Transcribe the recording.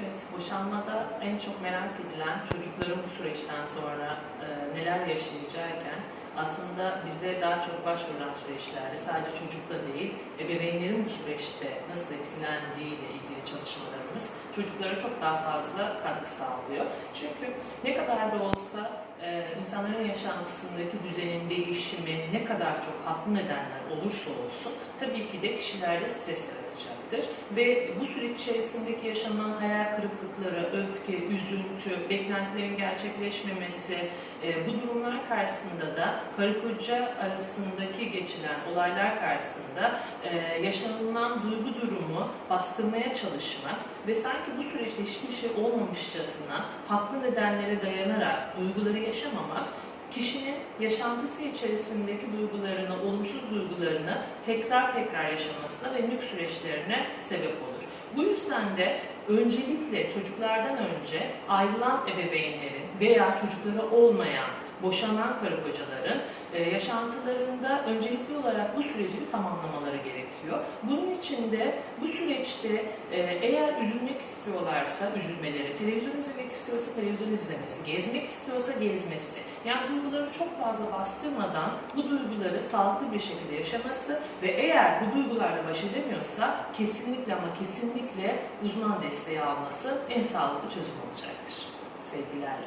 Evet, boşanmada en çok merak edilen çocukların bu süreçten sonra e, neler yaşayacağken aslında bize daha çok başvurulan süreçlerde sadece çocukla değil, ebeveynlerin bu süreçte nasıl etkilendiği ile ilgili çalışmalarımız çocuklara çok daha fazla katkı sağlıyor. Çünkü ne kadar da olsa e, insanların yaşantısındaki düzenin değişimi ne kadar çok haklı nedenler olursa olsun tabii ki de kişilerde stres yaratacaktır. Ve bu süreç içerisindeki yaşanan hayal kırıklıkları, öfke, üzüntü, beklentilerin gerçekleşmemesi, e, bu durumlar karşısında da karı koca arasındaki geçilen olaylar karşısında e, yaşanılan duygu durumu bastırmaya çalışmak ve sanki bu süreçte hiçbir şey olmamışçasına haklı nedenlere dayanarak duyguları yaşamamak kişinin yaşantısı içerisindeki duygularını, olumsuz duygularını tekrar tekrar yaşamasına ve nük süreçlerine sebep olur. Bu yüzden de öncelikle çocuklardan önce ayrılan ebeveynlerin veya çocukları olmayan, boşanan karı kocaların e, yaşantılarında öncelikli olarak bu süreci bir tamamlamaları gerekiyor. Bunun için de bu süreçte e, eğer üzülmek istiyorlarsa üzülmeleri, televizyon istiyorsa televizyon izlemesi, gezmek istiyorsa gezmesi. Yani duyguları çok fazla bastırmadan bu duyguları sağlıklı bir şekilde yaşaması ve eğer bu duygularla baş edemiyorsa kesinlikle ama kesinlikle uzman desteği alması en sağlıklı çözüm olacaktır. Sevgilerle.